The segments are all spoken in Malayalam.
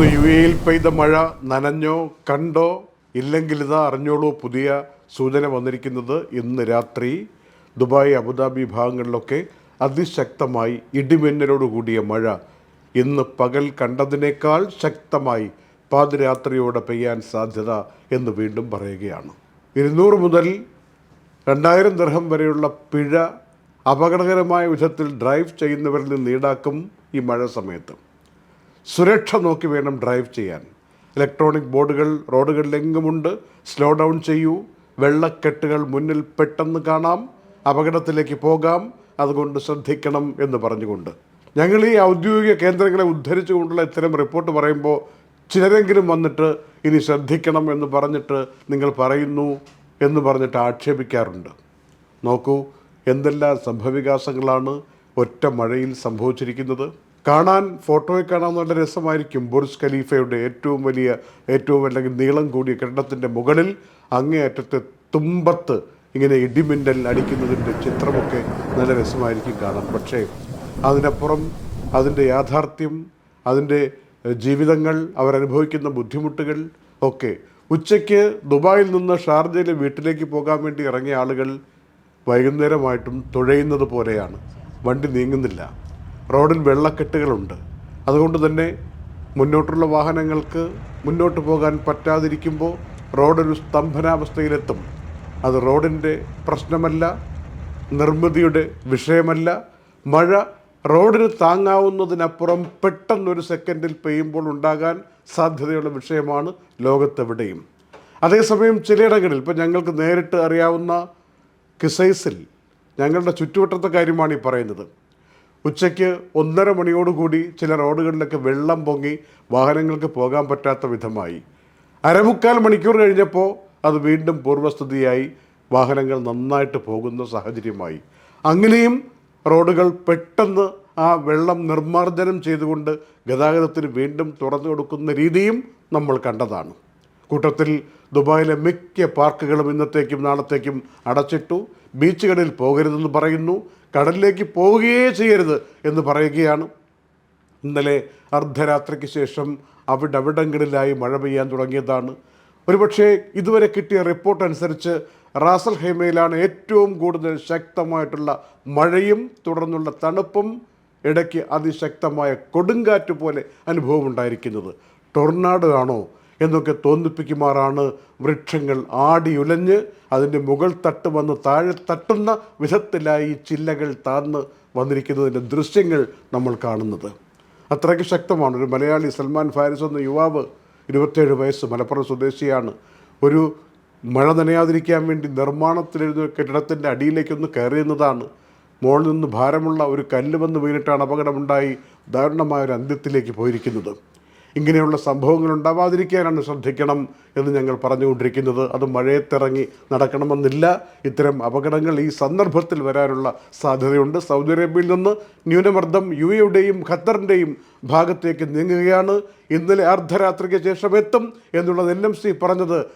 ഇന്ന് യു എയിൽ പെയ്ത മഴ നനഞ്ഞോ കണ്ടോ? ഇല്ലെങ്കിൽ ഇതാ അറിഞ്ഞോളൂ പുതിയ സൂചന വന്നിരിക്കുന്നത് ഇന്ന് രാത്രി. ദുബായ് അബുദാബി ഭാഗങ്ങളിലൊക്കെ അതിശക്തമായി ഇടിമിന്നലോടുകൂടിയ മഴ ഇന്ന് പകൽ കണ്ടതിനേക്കാൾ ശക്തമായി പാതിരാത്രിയോടെ പെയ്യാൻ സാധ്യത എന്ന് വീണ്ടും പറയുകയാണ്. ഇരുന്നൂറ് മുതൽ രണ്ടായിരം ദർഹം വരെയുള്ള പിഴ അപകടകരമായ വിധത്തിൽ ഡ്രൈവ് ചെയ്യുന്നവരിൽ നിന്ന് ഈടാക്കും ഈ മഴ സമയത്ത്. സുരക്ഷ നോക്കി വേണം ഡ്രൈവ് ചെയ്യാൻ. ഇലക്ട്രോണിക് ബോർഡുകൾ റോഡുകളിലെങ്ങുമുണ്ട് സ്ലോ ഡൗൺ ചെയ്യൂ. വെള്ളക്കെട്ടുകൾ മുന്നിൽ പെട്ടെന്ന് കാണാം. അപകടത്തിലേക്ക് പോകാം. അതുകൊണ്ട് ശ്രദ്ധിക്കണം എന്ന് പറഞ്ഞുകൊണ്ട്. ഞങ്ങൾ ഈ ഔദ്യോഗിക കേന്ദ്രങ്ങളെ ഉദ്ധരിച്ചുകൊണ്ടുള്ള ഇത്തരം റിപ്പോർട്ട് പറയുമ്പോൾ ചിലരെങ്കിലും വന്നിട്ട് ഇനി ശ്രദ്ധിക്കണം എന്ന് പറഞ്ഞിട്ട് നിങ്ങൾ പറയുന്നു എന്ന് പറഞ്ഞിട്ട് ആക്ഷേപിക്കാറുണ്ട്. നോക്കൂ എന്തെല്ലാം സംഭവവികാസങ്ങളാണ് ഒറ്റ മഴയിൽ സംഭവിച്ചിരിക്കുന്നത്? കാണാൻ ഫോട്ടോയിൽ കാണാൻ നല്ല രസമായിരിക്കും. ബുർജ് ഖലീഫയുടെ ഏറ്റവും വലിയ ഏറ്റവും അല്ലെങ്കിൽ നീളം കൂടിയ കെട്ടിടത്തിന്റെ മുകളിൽ അങ്ങേയറ്റത്തെ തുമ്പത്ത് ഇങ്ങനെ ഇടിമിന്നൽ അടിക്കുന്നതിന്റെ ചിത്രമൊക്കെ നല്ല രസമായിരിക്കും കാണാൻ. പക്ഷേ അതിനപ്പുറം അതിന്റെ യാഥാർത്ഥ്യം അതിന്റെ ജീവിതങ്ങൾ അവരനുഭവിക്കുന്ന ബുദ്ധിമുട്ടുകൾ ഒക്കെ ഉച്ചയ്ക്ക് ദുബായിൽ നിന്ന് ഷാർജയിലെ വീട്ടിലേക്ക് പോകാൻ വേണ്ടി ഇറങ്ങിയ ആളുകൾ വൈകുന്നേരമായിട്ടും തുഴയുന്നത് പോലെയാണ്. വണ്ടി നീങ്ങുന്നില്ല. റോഡിൽ വെള്ളക്കെട്ടുകളുണ്ട്. അതുകൊണ്ട് തന്നെ മുന്നോട്ടുള്ള വാഹനങ്ങൾക്ക് മുന്നോട്ട് പോകാൻ പറ്റാതിരിക്കുമ്പോൾ റോഡൊരു സ്തംഭനാവസ്ഥയിലെത്തും. അത് റോഡിന്റെ പ്രശ്നമല്ല നിർമ്മിതിയുടെ വിഷയമല്ല. മഴ റോഡിന് താങ്ങാവുന്നതിനപ്പുറം പെട്ടെന്നൊരു സെക്കൻഡിൽ പെയ്യുമ്പോൾ ഉണ്ടാകാൻ സാധ്യതയുള്ള വിഷയമാണ് ലോകത്തെവിടെയും. അതേസമയം ചിലയിടങ്ങളിൽ ഇപ്പം ഞങ്ങൾക്ക് നേരിട്ട് അറിയാവുന്ന കിസൈസിൽ ഞങ്ങളുടെ ചുറ്റുവട്ടത്തെ കാര്യമാണ് ഈ പറയുന്നത്. ഉച്ചയ്ക്ക് ഒന്നര മണിയോടുകൂടി ചില റോഡുകളിലൊക്കെ വെള്ളം പൊങ്ങി വാഹനങ്ങൾക്ക് പോകാൻ പറ്റാത്ത വിധമായി. അരമുക്കാൽ മണിക്കൂർ കഴിഞ്ഞപ്പോൾ അത് വീണ്ടും പൂർവസ്ഥിതിയായി വാഹനങ്ങൾ നന്നായിട്ട് പോകുന്ന സാഹചര്യമായി. അങ്ങനെയും റോഡുകൾ പെട്ടെന്ന് ആ വെള്ളം നിർമ്മാർജനം ചെയ്തുകൊണ്ട് ഗതാഗതത്തിന് വീണ്ടും തുറന്നു കൊടുക്കുന്ന രീതിയും നമ്മൾ കണ്ടതാണ്. കൂട്ടത്തിൽ ദുബായിലെ മിക്ക പാർക്കുകളും ഇന്നത്തേക്കും നാളത്തേക്കും അടച്ചിട്ടു. ബീച്ചുകളിൽ പോകരുതെന്ന് പറയുന്നു. കടലിലേക്ക് പോവുകയേ ചെയ്യരുത് എന്ന് പറയുകയാണ്. ഇന്നലെ അർദ്ധരാത്രിക്ക് ശേഷം അവിടവിടങ്ങളിലായി മഴ പെയ്യാൻ തുടങ്ങിയതാണ്. ഒരുപക്ഷെ ഇതുവരെ കിട്ടിയ റിപ്പോർട്ട് അനുസരിച്ച് റാസൽ ഹൈമയിലാണ് ഏറ്റവും കൂടുതൽ ശക്തമായിട്ടുള്ള മഴയും തുടർന്നുള്ള തണുപ്പും ഇടയ്ക്ക് അതിശക്തമായ കൊടുങ്കാറ്റ് പോലെ അനുഭവമുണ്ടായിരിക്കുന്നത്. ടൊർണാഡോ ആണോ എന്നൊക്കെ തോന്നിപ്പിക്കുമാറാണ് വൃക്ഷങ്ങൾ ആടിയുലഞ്ഞ് അതിന്റെ മുകൾ തട്ട് വന്ന് താഴെ തട്ടുന്ന വിധത്തിലായി ചില്ലകൾ താന്ന് വന്നിരിക്കുന്നതിന്റെ ദൃശ്യങ്ങൾ നമ്മൾ കാണുന്നത്. അത്രയ്ക്ക് ശക്തമാണ്. ഒരു മലയാളി സൽമാൻ ഫാരിസ് എന്ന യുവാവ് ഇരുപത്തേഴ് വയസ്സ് മലപ്പുറം സ്വദേശിയാണ്. ഒരു മഴ നനയാതിരിക്കാൻ വേണ്ടി നിർമ്മാണത്തിലിരുന്ന കെട്ടിടത്തിന്റെ അടിയിലേക്കൊന്ന് കയറിയുന്നതാണ്. മുകളിൽ നിന്ന് ഭാരമുള്ള ഒരു കല്ല് വന്ന് വീണിട്ടാണ് അപകടമുണ്ടായി. ദാരുണമായ ഒരു അന്ത്യത്തിലേക്ക് പോയിരിക്കുന്നത്. ഇങ്ങനെയുള്ള സംഭവങ്ങൾ ഉണ്ടാവാതിരിക്കാനാണ് ശ്രദ്ധിക്കണം എന്ന് ഞങ്ങൾ പറഞ്ഞുകൊണ്ടിരിക്കുന്നത്. അത് മഴയത്തിറങ്ങി നടക്കണമെന്നില്ല. ഇത്തരം അപകടങ്ങൾ ഈ സന്ദർഭത്തിൽ വരാനുള്ള സാധ്യതയുണ്ട്. സൗദി അറേബ്യയിൽ നിന്ന് ന്യൂനമർദ്ദം യു എയുടെയും ഖത്തറിന്റെയും ഭാഗത്തേക്ക് നീങ്ങുകയാണ്. ഇന്നലെ അർദ്ധരാത്രിക്ക് ശേഷം എത്തും എന്നുള്ളത് എൻ എം സി പറഞ്ഞത്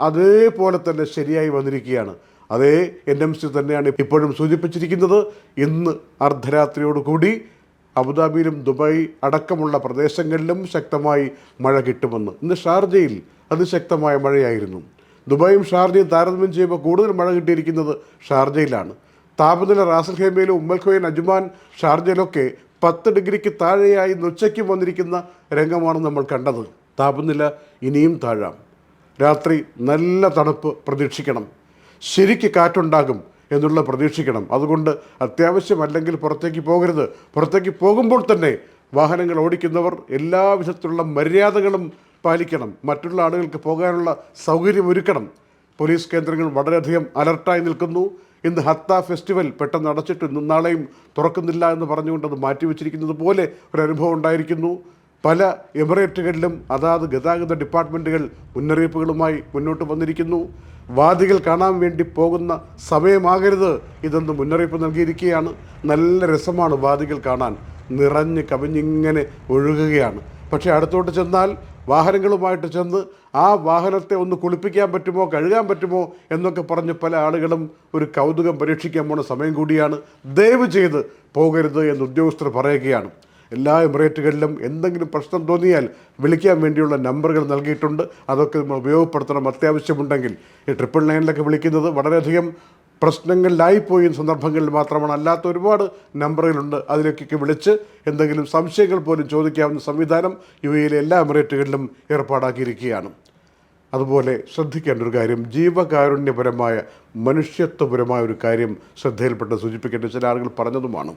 അതേപോലെ തന്നെ ശരിയായി വന്നിരിക്കുകയാണ്. അതേ എൻ എം സി തന്നെയാണ് ഇപ്പോഴും സൂചിപ്പിച്ചിരിക്കുന്നത്. ഇന്ന് അർദ്ധരാത്രിയോടുകൂടി അബുദാബിയിലും ദുബായ് അടക്കമുള്ള പ്രദേശങ്ങളിലും ശക്തമായി മഴ കിട്ടുമെന്ന്. ഇന്ന് ഷാർജയിൽ അതിശക്തമായ മഴയായിരുന്നു. ദുബായും ഷാർജയും താരതമ്യം ചെയ്യുമ്പോൾ കൂടുതൽ മഴ കിട്ടിയിരിക്കുന്നത് ഷാർജയിലാണ്. താപനില റാസൽ ഖേമയിലും ഉമ്മൽഖോയൻ അജ്മാൻ ഷാർജയിലൊക്കെ പത്ത് ഡിഗ്രിക്ക് താഴെയായി ഉച്ചയ്ക്ക് വന്നിരിക്കുന്ന രംഗമാണ് നമ്മൾ കണ്ടത്. താപനില ഇനിയും താഴാം. രാത്രി നല്ല തണുപ്പ് പ്രതീക്ഷിക്കണം. ശരിക്ക് കാറ്റുണ്ടാകും. എന്നുള്ള പ്രതീക്ഷിക്കണം. അതുകൊണ്ട് അത്യാവശ്യമല്ലെങ്കിൽ പുറത്തേക്ക് പോകരുത്. പുറത്തേക്ക് പോകുമ്പോൾ തന്നെ വാഹനങ്ങൾ ഓടിക്കുന്നവർ എല്ലാ വിധത്തിലുള്ള മര്യാദകളും പാലിക്കണം. മറ്റുള്ള ആളുകൾക്ക് പോകാനുള്ള സൗകര്യം ഒരുക്കണം. പോലീസ് കേന്ദ്രങ്ങൾ വളരെയധികം അലർട്ടായി നിൽക്കുന്നു. ഇന്ന് ഹത്ത ഫെസ്റ്റിവൽ പെട്ടെന്ന് അടച്ചിട്ട് ഇന്നും നാളെയും തുറക്കുന്നില്ല എന്ന് പറഞ്ഞുകൊണ്ട് അത് മാറ്റിവെച്ചിരിക്കുന്നത് പോലെ ഒരു അനുഭവം ഉണ്ടായിരിക്കുന്നു. പല എമിറേറ്റുകളിലും അതാത് ഗതാഗത ഡിപ്പാർട്ട്മെന്റുകൾ മുന്നറിയിപ്പുകളുമായി മുന്നോട്ട് വന്നിരിക്കുന്നു. വാദികൾ കാണാൻ വേണ്ടി പോകുന്ന സമയമാകരുത് ഇതെന്ന് മുന്നറിയിപ്പ് നൽകിയിരിക്കുകയാണ്. നല്ല രസമാണ് വാദികൾ കാണാൻ. നിറഞ്ഞ് കവിഞ്ഞിങ്ങനെ ഒഴുകുകയാണ്. പക്ഷേ അടുത്തോട്ട് ചെന്നാൽ വാഹനങ്ങളുമായിട്ട് ചെന്ന് ആ വാഹനത്തെ ഒന്ന് കുളിപ്പിക്കാൻ പറ്റുമോ കഴുകാൻ പറ്റുമോ എന്നൊക്കെ പറഞ്ഞ് പല ആളുകളും ഒരു കൗതുകം പരീക്ഷിക്കാൻ പോണ സമയം കൂടിയാണ്. ദയവ് ചെയ്ത് പോകരുത് എന്ന് ഉദ്യോഗസ്ഥർ പറയുകയാണ്. എല്ലാ എമിറേറ്റുകളിലും എന്തെങ്കിലും പ്രശ്നം തോന്നിയാൽ വിളിക്കാൻ വേണ്ടിയുള്ള നമ്പറുകൾ നൽകിയിട്ടുണ്ട്. അതൊക്കെ നമ്മൾ ഉപയോഗപ്പെടുത്തണം അത്യാവശ്യമുണ്ടെങ്കിൽ. ഈ ട്രിപ്പിൾ നയനിലൊക്കെ വിളിക്കുന്നത് വളരെയധികം പ്രശ്നങ്ങളിലായിപ്പോയി സന്ദർഭങ്ങളിൽ മാത്രമാണ്. അല്ലാത്ത ഒരുപാട് നമ്പറുകളുണ്ട്. അതിലേക്കൊക്കെ വിളിച്ച് എന്തെങ്കിലും സംശയങ്ങൾ പോലും ചോദിക്കാവുന്ന സംവിധാനം യു എയിലെ എല്ലാ എമിറേറ്റുകളിലും ഏർപ്പാടാക്കിയിരിക്കുകയാണ്. അതുപോലെ ശ്രദ്ധിക്കേണ്ട ഒരു കാര്യം ജീവകാരുണ്യപരമായ മനുഷ്യത്വപരമായ ഒരു കാര്യം ശ്രദ്ധയിൽപ്പെട്ട് സൂചിപ്പിക്കേണ്ട ചില ആളുകൾ പറഞ്ഞതുമാണ്.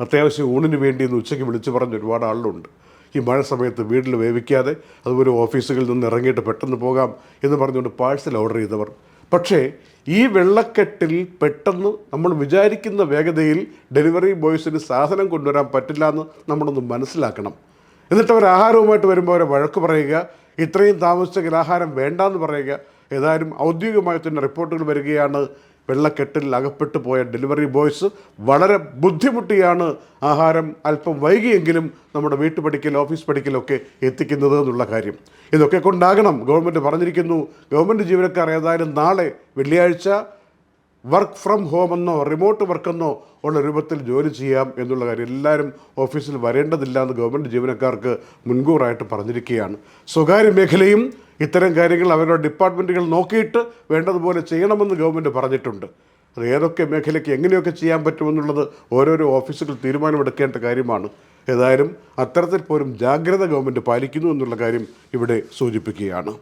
അത്യാവശ്യം ഊണിന് വേണ്ടി ഇന്ന് ഉച്ചയ്ക്ക് വിളിച്ചു പറഞ്ഞ ഒരുപാട് ആളുകളുണ്ട്. ഈ മഴ സമയത്ത് വീട്ടിൽ വേവിക്കാതെ അതുപോലെ ഓഫീസുകളിൽ നിന്ന് ഇറങ്ങിയിട്ട് പെട്ടെന്ന് പോകാം എന്ന് പറഞ്ഞുകൊണ്ട് പാഴ്സൽ ഓർഡർ ചെയ്തവർ. പക്ഷേ ഈ വെള്ളക്കെട്ടിൽ പെട്ടെന്ന് നമ്മൾ വിചാരിക്കുന്ന വേഗതയിൽ ഡെലിവറി ബോയ്സിന് സാധനം കൊണ്ടുവരാൻ പറ്റില്ല എന്ന് നമ്മളൊന്ന് മനസ്സിലാക്കണം. എന്നിട്ട് അവർ ആഹാരവുമായിട്ട് വരുമ്പോൾ അവരെ വഴക്ക് പറയുക ഇത്രയും താമസിച്ചെങ്കിൽ ആഹാരം വേണ്ടെന്ന് പറയുക. ഏതായാലും ഔദ്യോഗികമായി തന്നെ റിപ്പോർട്ടുകൾ വരികയാണ് വെള്ളക്കെട്ടിൽ അകപ്പെട്ടു പോയ ഡെലിവറി ബോയ്സ് വളരെ ബുദ്ധിമുട്ടിയാണ് ആഹാരം അല്പം വൈകിയെങ്കിലും നമ്മുടെ വീട്ടുപടിക്കൽ ഓഫീസ് പടിക്കലൊക്കെ എത്തിക്കുന്നത് എന്നുള്ള കാര്യം. ഇതൊക്കെ കൊണ്ടാകണം ഗവൺമെന്റ് പറഞ്ഞിരിക്കുന്നു ഗവൺമെന്റ് ജീവനക്കാർ ഏതായാലും നാളെ വെള്ളിയാഴ്ച വർക്ക് ഫ്രം ഹോം എന്നോ റിമോട്ട് വർക്കെന്നോ ഉള്ള രൂപത്തിൽ ജോലി ചെയ്യാം എന്നുള്ള കാര്യം എല്ലാവരും ഓഫീസിൽ വരേണ്ടതില്ല എന്ന് ഗവൺമെന്റ് ജീവനക്കാർക്ക് മുൻകൂറായിട്ട് പറഞ്ഞിരിക്കുകയാണ്. സ്വകാര്യ മേഖലയും ഇത്തരം കാര്യങ്ങൾ അവരുടെ ഡിപ്പാർട്ട്മെന്റുകൾ നോക്കിയിട്ട് വേണ്ടതുപോലെ ചെയ്യണമെന്ന് ഗവൺമെന്റ് പറഞ്ഞിട്ടുണ്ട്. അത് ഏതൊക്കെ മേഖലയ്ക്ക് എങ്ങനെയൊക്കെ ചെയ്യാൻ പറ്റുമെന്നുള്ളത് ഓരോരോ ഓഫീസുകൾ തീരുമാനമെടുക്കേണ്ട കാര്യമാണ്. ഏതായാലും അത്തരത്തിൽ പോലും ജാഗ്രത ഗവൺമെന്റ് പാലിക്കുന്നു എന്നുള്ള കാര്യം ഇവിടെ സൂചിപ്പിക്കുകയാണ്.